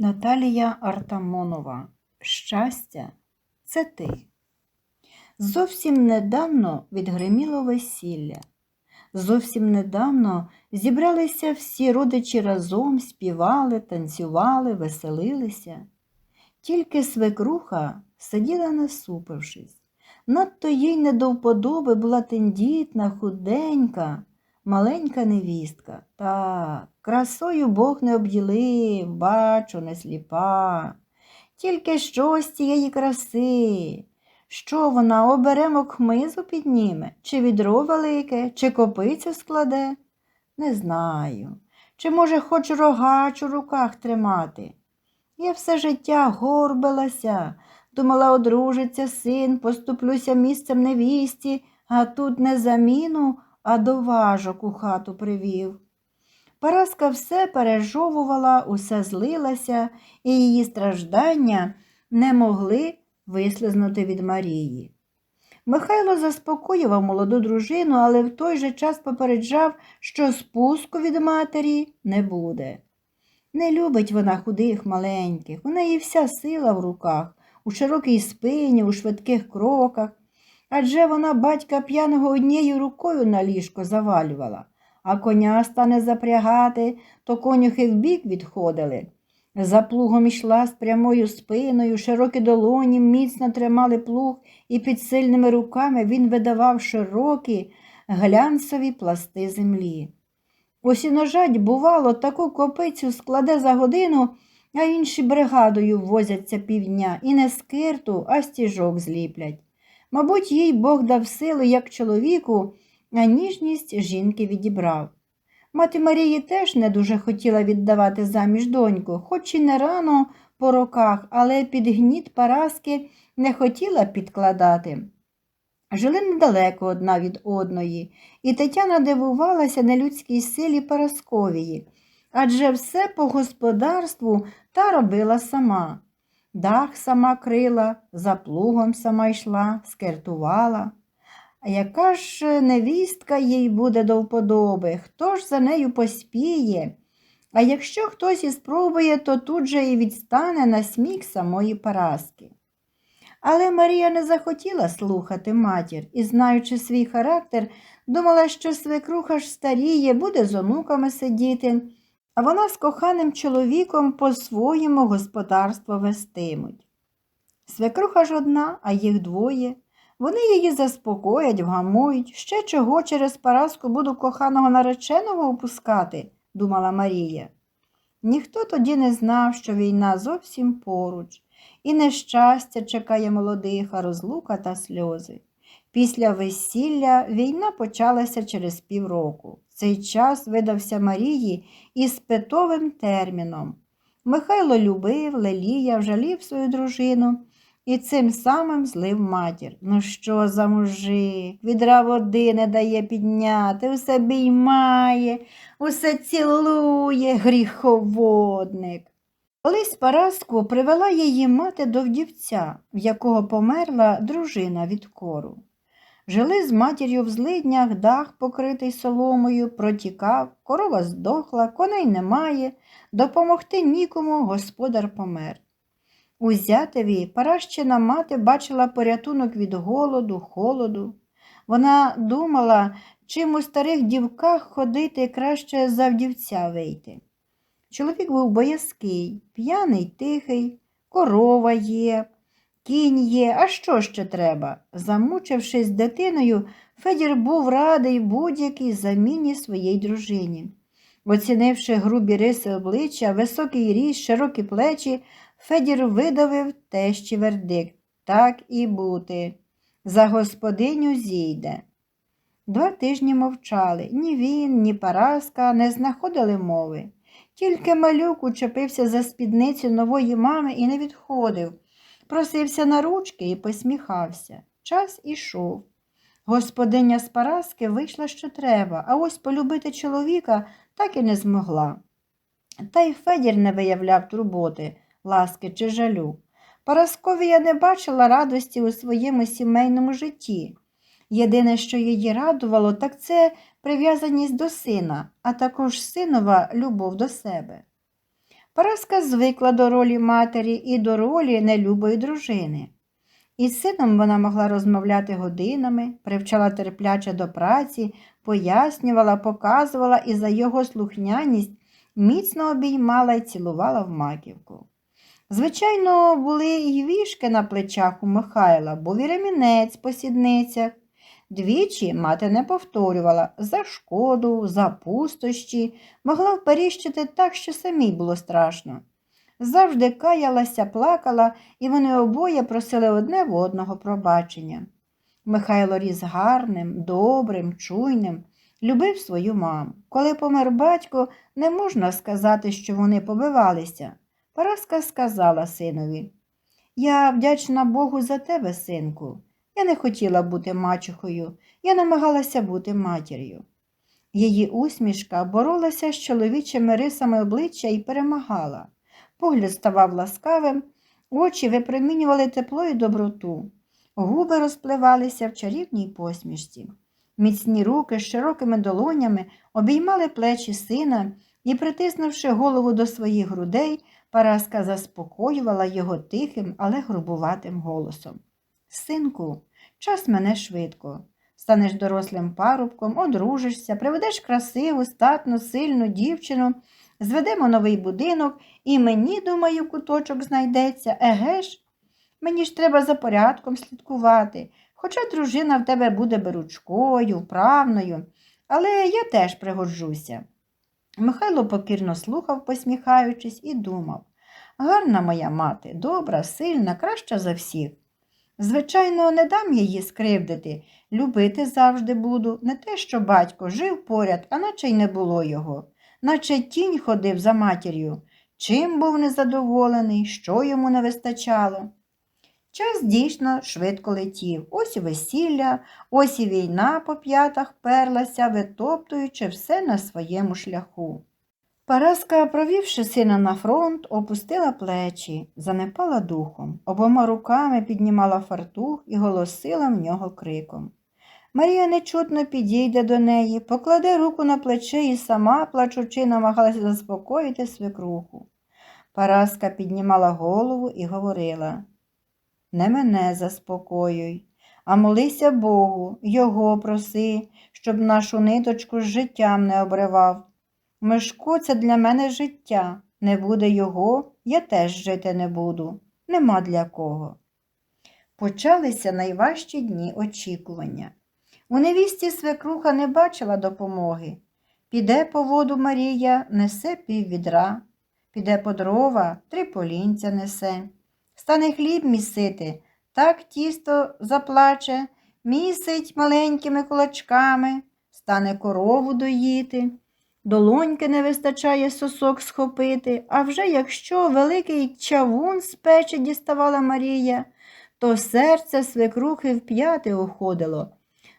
Наталія Артамонова. Щастя це ти. Зовсім недавно відгриміло весілля. Зовсім недавно зібралися всі родичі разом, співали, танцювали, веселилися. Тільки свекруха сиділа насупившись. Надто їй не до вподоби була тендітна, худенька, маленька невістка. Так, красою Бог не обділив, бачу, не сліпа. Тільки що з цієї краси? Що вона оберемок хмизу підніме, чи відро велике, чи копицю складе? Не знаю. Чи, може, хоч рогач у руках тримати? Я все життя горбилася, думала, одружиться син, поступлюся місцем невісті, а тут не заміну, а до важок у хату привів. Параска все пережовувала, усе злилася, і її страждання не могли вислизнути від Марії. Михайло заспокоював молоду дружину, але в той же час попереджав, що спуску від матері не буде. Не любить вона худих маленьких, у неї вся сила в руках, у широкій спині, у швидких кроках. Адже вона батька п'яного однією рукою на ліжко завалювала, а коня стане запрягати, то конюхи вбік відходили. За плугом йшла з прямою спиною, широкі долоні міцно тримали плуг, і під сильними руками він видавав широкі глянцеві пласти землі. Осіножать, бувало, таку копицю складе за годину, а інші бригадою возяться півдня і не скирту, а стіжок зліплять. Мабуть, їй Бог дав силу як чоловіку, а ніжність жінки відібрав. Мати Марії теж не дуже хотіла віддавати заміж доньку, хоч і не рано по роках, але під гніт Параски не хотіла підкладати. Жили недалеко одна від одної, і Тетяна дивувалася нелюдській силі Парасковії, адже все по господарству та робила сама. Дах сама крила, за плугом сама йшла, скертувала. А яка ж невістка їй буде до вподоби, хто ж за нею поспіє? А якщо хтось і спробує, то тут же і відстане на сміх самої Параски. Але Марія не захотіла слухати матір і, знаючи свій характер, думала, що свекруха ж старіє, буде з онуками сидіти, а вона з коханим чоловіком по-своєму господарство вестимуть. Свекруха ж одна, а їх двоє. Вони її заспокоять, вгамують, ще чого через Параску буду коханого нареченого опускати, думала Марія. Ніхто тоді не знав, що війна зовсім поруч, і нещастя чекає молодих, а розлука та сльози. Після весілля війна почалася через півроку. Цей час видався Марії із питовим терміном. Михайло любив, леліяв, жалів свою дружину і цим самим злив матір. Ну що за мужик? Відра води не дає підняти, усе біймає, усе цілує, гріховодник. Колись Параску привела її мати до вдівця, в якого померла дружина від кору. Жили з матір'ю в злиднях, дах, покритий соломою, протікав, корова здохла, коней немає, допомогти нікому господар помер. У зятеві Паращина мати бачила порятунок від голоду, холоду. Вона думала, чим у старих дівках ходити краще за вдівця вийти. Чоловік був боязкий, п'яний, тихий, корова є, кінь є, а що ще треба? Замучившись дитиною, Федір був радий будь-якій заміні своїй дружині. Оцінивши грубі риси обличчя, високий ріст, широкі плечі, Федір видавив тещі вердикт. Так і бути. За господиню зійде. Два тижні мовчали. Ні він, ні Параска не знаходили мови. Тільки малюк учепився за спідницю нової мами і не відходив. Просився на ручки і посміхався. Час ішов. Господиня з Параски вийшла, що треба, а ось полюбити чоловіка так і не змогла. Та й Федір не виявляв турботи, ласки чи жалю. Парасковія не бачила радості у своєму сімейному житті. Єдине, що її радувало, так це прив'язаність до сина, а також синова любов до себе. Параска звикла до ролі матері і до ролі нелюбої дружини. Із сином вона могла розмовляти годинами, привчала терпляче до праці, пояснювала, показувала і за його слухняність міцно обіймала і цілувала в маківку. Звичайно, були й вішки на плечах у Михайла, був і ремінець по сідницях. Двічі мати не повторювала за шкоду, за пустощі, могла вперіщити так, що самій було страшно. Завжди каялася, плакала, і вони обоє просили одне в одного пробачення. Михайло ріс гарним, добрим, чуйним, любив свою маму. Коли помер батько, не можна сказати, що вони побивалися. Параска сказала синові Я вдячна Богу за тебе, синку. Я не хотіла бути мачухою, я намагалася бути матір'ю. Її усмішка боролася з чоловічими рисами обличчя і перемагала. Погляд ставав ласкавим, очі випромінювали тепло і доброту, губи розпливалися в чарівній посмішці. Міцні руки з широкими долонями обіймали плечі сина і, притиснувши голову до своїх грудей, Параска заспокоювала його тихим, але грубуватим голосом. Синку, час мене швидко. Станеш дорослим парубком, одружишся, приведеш красиву, статну, сильну дівчину, зведемо новий будинок, і мені, думаю, куточок знайдеться. Еге ж? Мені ж треба за порядком слідкувати, хоча дружина в тебе буде беручкою, вправною, але я теж пригоджуся. Михайло покірно слухав, посміхаючись, і думав гарна моя мати, добра, сильна, краща за всіх. Звичайно, не дам її скривдити, любити завжди буду, не те, що батько жив поряд, а наче й не було його, наче тінь ходив за матір'ю. Чим був незадоволений, що йому не вистачало. Час дійсно швидко летів. Ось і весілля, ось і війна по п'ятах перлася, витоптуючи все на своєму шляху. Параска, провівши сина на фронт, опустила плечі, занепала духом, обома руками піднімала фартух і голосила в нього криком. Марія нечутно підійде до неї, покладе руку на плече і сама, плачучи, намагалася заспокоїти свекруху. Параска піднімала голову і говорила Не мене заспокоюй, а молися Богу, його проси, щоб нашу ниточку з життям не обривав. Мишко, це для мене життя. Не буде його, я теж жити не буду. Нема для кого. Почалися найважчі дні очікування. У невісті свекруха не бачила допомоги. Піде по воду Марія, несе піввідра, піде по дрова, три полінця несе. Стане хліб місити, так тісто заплаче, місить маленькими кулачками, стане корову доїти. Долоньки не вистачає сосок схопити, а вже якщо великий чавун з печі діставала Марія, то серце свекрухи в п'яти уходило.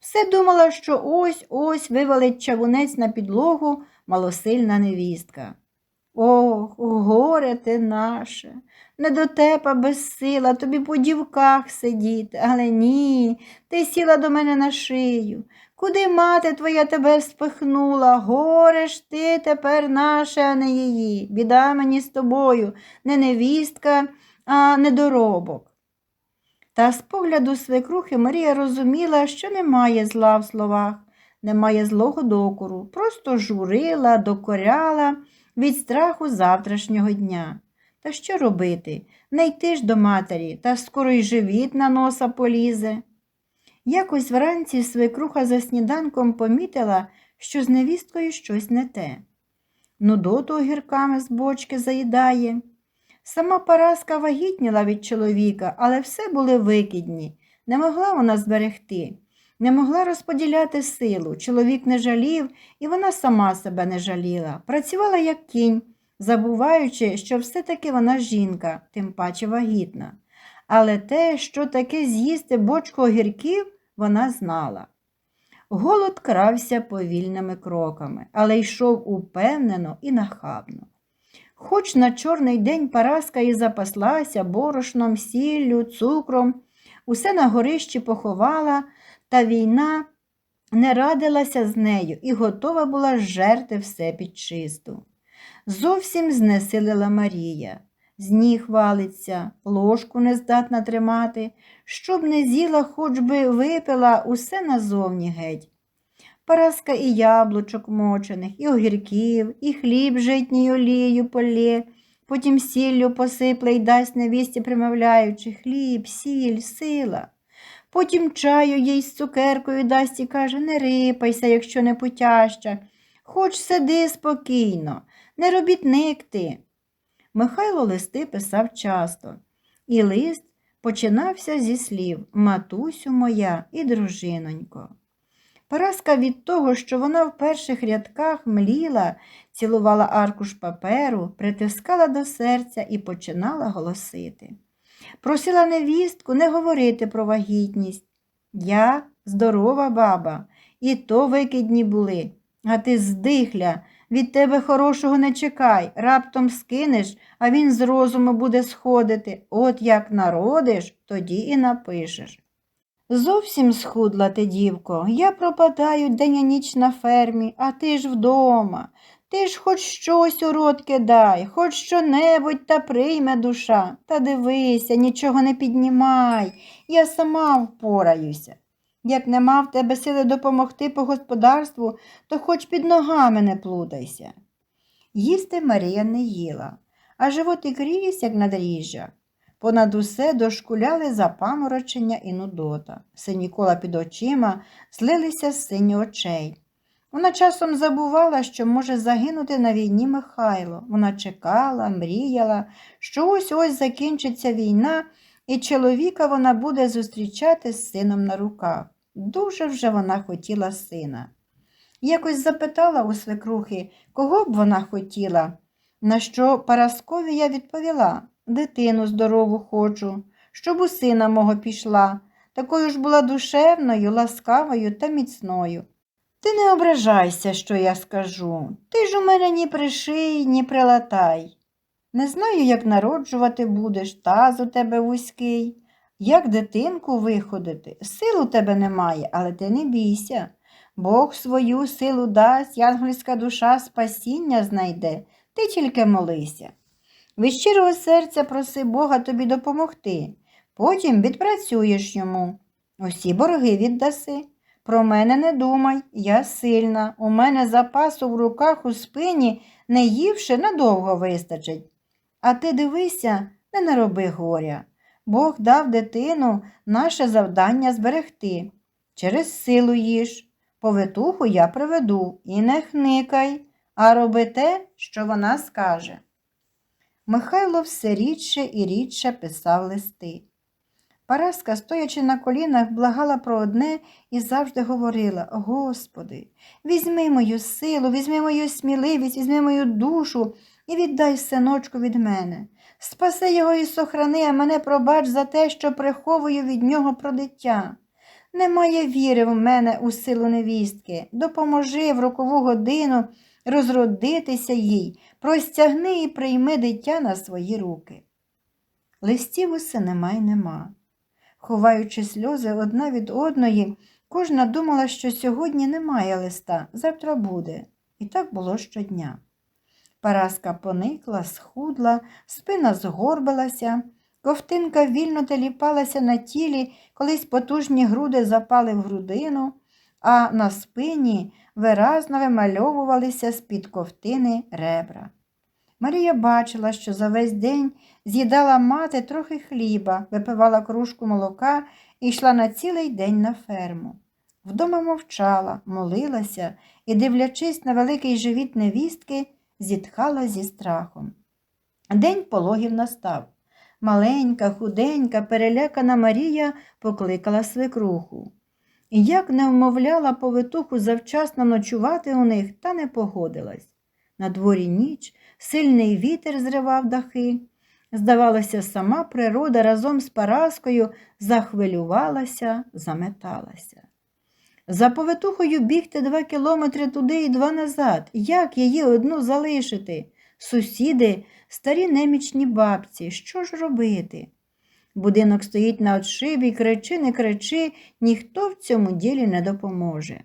Все думала, що ось ось вивалить чавунець на підлогу малосильна невістка. Ох, горе ти наше, не дотепа безсила, тобі по дівках сидіти, але ні, ти сіла до мене на шию. Куди мати твоя тебе спихнула? Горе ж ти тепер наша, а не її. Біда мені з тобою, не невістка, а недоробок. Та з погляду свекрухи Марія розуміла, що немає зла в словах, немає злого докору, просто журила, докоряла від страху завтрашнього дня. Та що робити? Не йти ж до матері, та скоро й живіт на носа полізе. Якось вранці свекруха за сніданком помітила, що з невісткою щось не те. Нудоту огірками з бочки заїдає. Сама Параска вагітніла від чоловіка, але все були викидні. Не могла вона зберегти, не могла розподіляти силу. Чоловік не жалів, і вона сама себе не жаліла. Працювала як кінь, забуваючи, що все-таки вона жінка, тим паче вагітна. Але те, що таке з'їсти бочку огірків, вона знала. Голод крався повільними кроками, але йшов упевнено і нахабно. Хоч на чорний день Параска і запаслася борошном, сіллю, цукром, усе на горищі поховала, та війна не радилася з нею і готова була жерти все під чисту. Зовсім знесилила Марія. З ніг валиться, ложку не здатна тримати, щоб не з'їла, хоч би випила усе назовні геть. Параска і яблучок мочених, і огірків, і хліб житній олією полє, потім сіллю посипле й дасть невісті, примовляючи хліб, сіль, сила. Потім чаю їй з цукеркою дасть і каже, не рипайся, якщо не путяща, хоч сиди спокійно, не робітник ти. Михайло листи писав часто, і лист починався зі слів Матусю моя і дружинонько. Параска від того, що вона в перших рядках мліла, цілувала аркуш паперу, притискала до серця і починала голосити. Просила невістку не говорити про вагітність. Я здорова баба, і то викидні були, а ти здихля, від тебе хорошого не чекай, раптом скинеш, а він з розуму буде сходити. От як народиш, тоді і напишеш. Зовсім схудла ти, дівко, я пропадаю день і ніч на фермі, а ти ж вдома. Ти ж хоч щось у рот кидай, хоч що-небудь та прийме душа. Та дивися, нічого не піднімай, я сама впораюся. Як нема в тебе сили допомогти по господарству, то хоч під ногами не плутайся. Їсти Марія не їла, а животик ріс, як на дріжджах. Понад усе дошкуляли запаморочення і нудота. Сині кола під очима злилися з сині очей. Вона часом забувала, що може загинути на війні Михайло. Вона чекала, мріяла, що ось ось закінчиться війна, і чоловіка вона буде зустрічати з сином на руках. Дуже вже вона хотіла сина. Якось запитала у свекрухи, кого б вона хотіла, на що Парасковія відповіла дитину здорову хочу, щоб у сина мого пішла, такою ж була душевною, ласкавою та міцною. Ти не ображайся, що я скажу. Ти ж у мене ні приший, ні прилатай. Не знаю, як народжувати будеш, таз у тебе вузький, як дитинку виходити. Сил у тебе немає, але ти не бійся. Бог свою силу дасть, янгольська душа спасіння знайде, ти тільки молися. Від щирого серця проси Бога тобі допомогти, потім відпрацюєш йому. Усі борги віддаси. Про мене не думай, я сильна, у мене запасу в руках у спині, не ївши, надовго вистачить. А ти дивися, не нароби горя. Бог дав дитину наше завдання зберегти. Через силу їж. Повитуху я приведу і не хникай, а роби те, що вона скаже. Михайло все рідше і рідше писав листи. Параска, стоячи на колінах, благала про одне і завжди говорила Господи, візьми мою силу, візьми мою сміливість, візьми мою душу і віддай синочку від мене. Спаси його і сохрани, а мене пробач за те, що приховую від нього про дитя. Немає віри в мене у силу невістки. Допоможи в рокову годину розродитися їй, простягни і прийми дитя на свої руки. Листів усе нема й нема. Ховаючи сльози одна від одної, кожна думала, що сьогодні немає листа, завтра буде. І так було щодня. Параска поникла, схудла, спина згорбилася, ковтинка вільно теліпалася на тілі, колись потужні груди запали в грудину, а на спині виразно вимальовувалися з-під ковтини ребра. Марія бачила, що за весь день з'їдала мати трохи хліба, випивала кружку молока і йшла на цілий день на ферму. Вдома мовчала, молилася і, дивлячись на великий живіт невістки, зітхала зі страхом. День пологів настав. Маленька, худенька, перелякана Марія покликала свекруху. Як не вмовляла повитуху завчасно ночувати у них, та не погодилась. На дворі ніч сильний вітер зривав дахи. Здавалося, сама природа разом з Параскою захвилювалася, заметалася. За повитухою бігти два кілометри туди і два назад. Як її одну залишити? Сусіди, старі немічні бабці, що ж робити? Будинок стоїть на отшибі, кричи, не кричи, ніхто в цьому ділі не допоможе.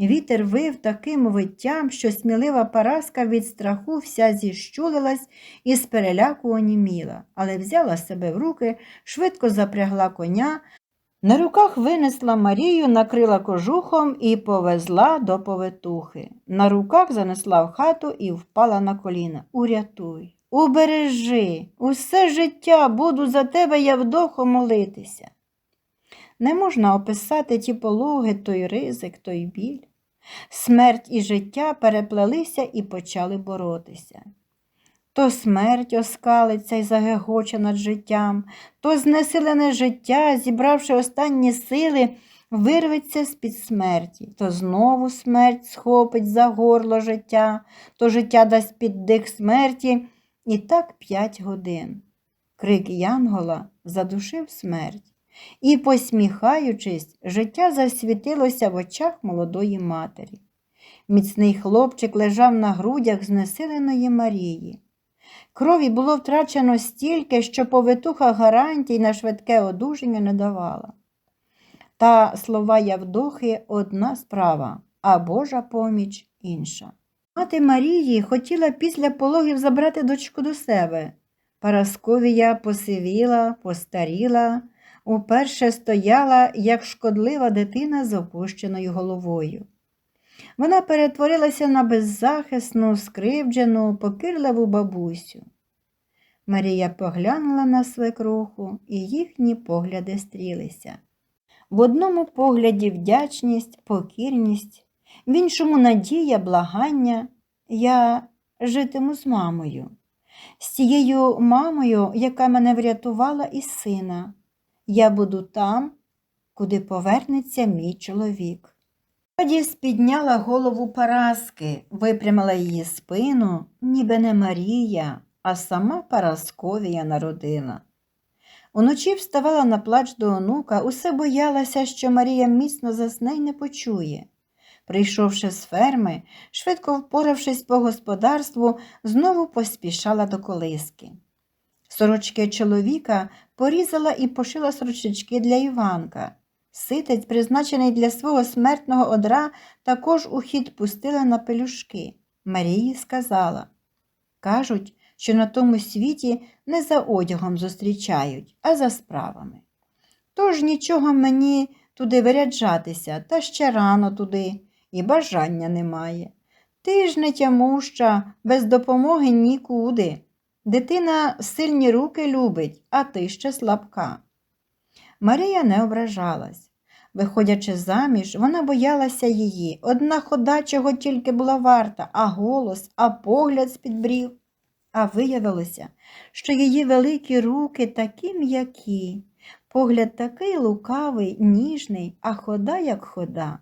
Вітер вив таким виттям, що смілива Параска від страху вся зіщулилась і з переляку оніміла, але взяла себе в руки, швидко запрягла коня, на руках винесла Марію, накрила кожухом і повезла до повитухи. На руках занесла в хату і впала на коліна. Урятуй, убережи, усе життя буду за тебе, Явдохо, молитися. Не можна описати ті пологи, той ризик, той біль. Смерть і життя переплелися і почали боротися. То смерть оскалиться й загегоче над життям, то знесилене життя, зібравши останні сили, вирветься з-під смерті, то знову смерть схопить за горло життя, то життя дасть під дих смерті, і так п'ять годин. Крик Янгола задушив смерть, і, посміхаючись, життя засвітилося в очах молодої матері. Міцний хлопчик лежав на грудях знесиленої Марії. Крові було втрачено стільки, що повитуха гарантій на швидке одужання не давала. Та слова Явдохи одна справа, а Божа поміч інша. Мати Марії хотіла після пологів забрати дочку до себе. Парасковія посивіла, постаріла, уперше стояла, як шкодлива дитина з опущеною головою. Вона перетворилася на беззахисну, скривджену, покирливу бабусю. Марія поглянула на свекруху, і їхні погляди стрілися. В одному погляді вдячність, покірність, в іншому надія, благання. Я житиму з мамою, з тією мамою, яка мене врятувала із сина. Я буду там, куди повернеться мій чоловік. Радіс підняла голову Параски, випрямила її спину, ніби не Марія, а сама Парасковія народила. Уночі вставала на плач до онука, усе боялася, що Марія міцно засне й не почує. Прийшовши з ферми, швидко впоравшись по господарству, знову поспішала до колиски. Сорочки чоловіка порізала і пошила сорочечки для Іванка. Ситець, призначений для свого смертного одра, також у хід пустила на пелюшки. Марії сказала кажуть, що на тому світі не за одягом зустрічають, а за справами. Тож нічого мені туди виряджатися, та ще рано туди, і бажання немає. Ти ж не тямуща, без допомоги нікуди. Дитина сильні руки любить, а ти ще слабка. Марія не ображалась. Виходячи заміж, вона боялася її. Одна хода чого тільки була варта, а голос, а погляд з-під брів. А виявилося, що її великі руки такі м'які, погляд такий лукавий, ніжний, а хода як хода.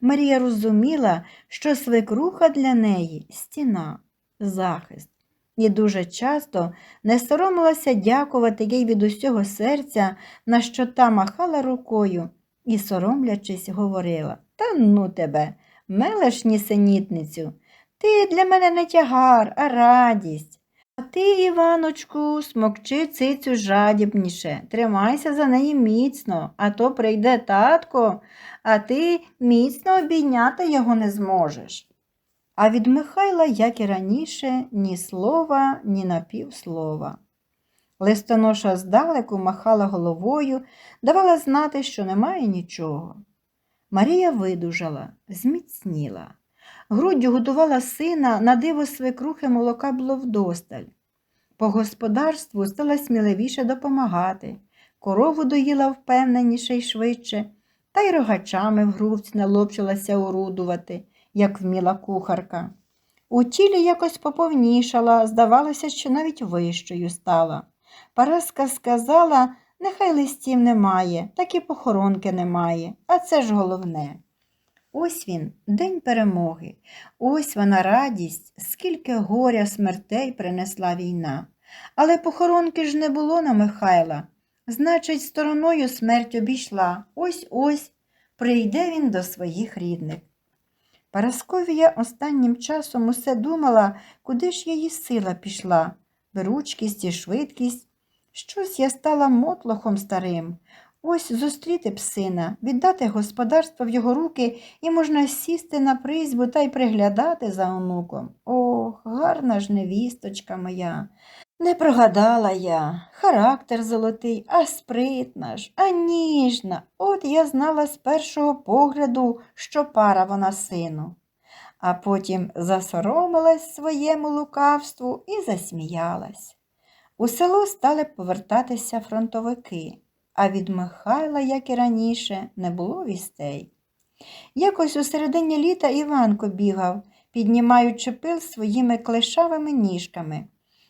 Марія розуміла, що свекруха для неї стіна, захист, і дуже часто не соромилася дякувати їй від усього серця, на що та махала рукою і, соромлячись, говорила Та ну тебе, мелеш нісенітницю, ти для мене не тягар, а радість. А ти, Іваночку, смокчи цицю жадібніше, тримайся за неї міцно, а то прийде татко, а ти міцно обійняти його не зможеш. А від Михайла, як і раніше, ні слова, ні напівслова. Листоноша здалеку махала головою, давала знати, що немає нічого. Марія видужала, зміцніла. Груддю годувала сина, на диво свекрухи молока було вдосталь. По господарству стала сміливіше допомагати, корову доїла впевненіше й швидше, та й рогачами в грудь налопчилася орудувати, як вміла кухарка. У тілі якось поповнішала, здавалося, що навіть вищою стала. Параска сказала, нехай листів немає, так і похоронки немає, а це ж головне. Ось він, день перемоги, ось вона радість, скільки горя смертей принесла війна. Але похоронки ж не було на Михайла. Значить, стороною смерть обійшла. Ось ось прийде він до своїх рідних. Парасковія останнім часом усе думала, куди ж її сила пішла, беручкість і швидкість. Щось я стала мотлохом старим. Ось зустріти б сина, віддати господарство в його руки і можна сісти на призьбу та й приглядати за онуком. Ох, гарна ж невісточка моя. Не прогадала я, характер золотий, а спритна ж, а ніжна. От я знала з першого погляду, що пара вона сину. А потім засоромилась своєму лукавству і засміялась. У село стали повертатися фронтовики, а від Михайла, як і раніше, не було вістей. Якось у середині літа Іванко бігав, піднімаючи пил своїми клешавими ніжками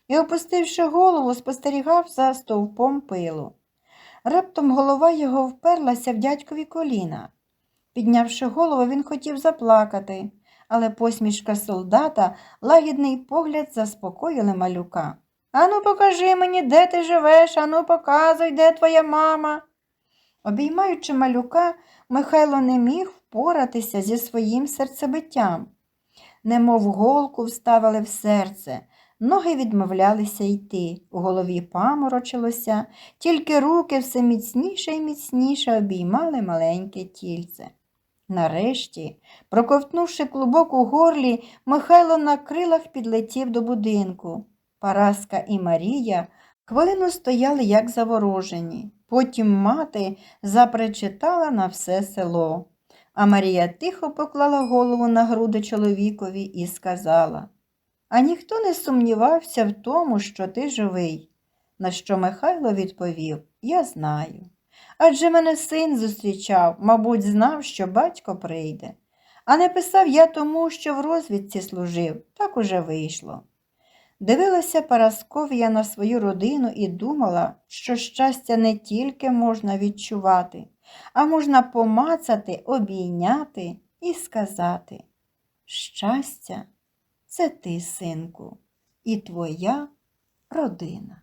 і, опустивши голову, спостерігав за стовпом пилу. Раптом голова його вперлася в дядькові коліна. Піднявши голову, він хотів заплакати, але посмішка солдата, лагідний погляд заспокоїли малюка. Ану, покажи мені, де ти живеш, ану, показуй, де твоя мама. Обіймаючи малюка, Михайло не міг впоратися зі своїм серцебиттям. Немов голку вставили в серце, ноги відмовлялися йти, у голові паморочилося, тільки руки все міцніше і міцніше обіймали маленьке тільце. Нарешті, проковтнувши клубок у горлі, Михайло на крилах підлетів до будинку. Параска і Марія хвилину стояли, як заворожені. Потім мати запричитала на все село. А Марія тихо поклала голову на груди чоловікові і сказала А ніхто не сумнівався в тому, що ти живий. На що Михайло відповів Я знаю. Адже мене син зустрічав, мабуть, знав, що батько прийде. А не писав я тому, що в розвідці служив, так уже вийшло. Дивилася Парасков'я на свою родину і думала, що щастя не тільки можна відчувати, а можна помацати, обійняти і сказати Щастя, це ти, синку, і твоя родина.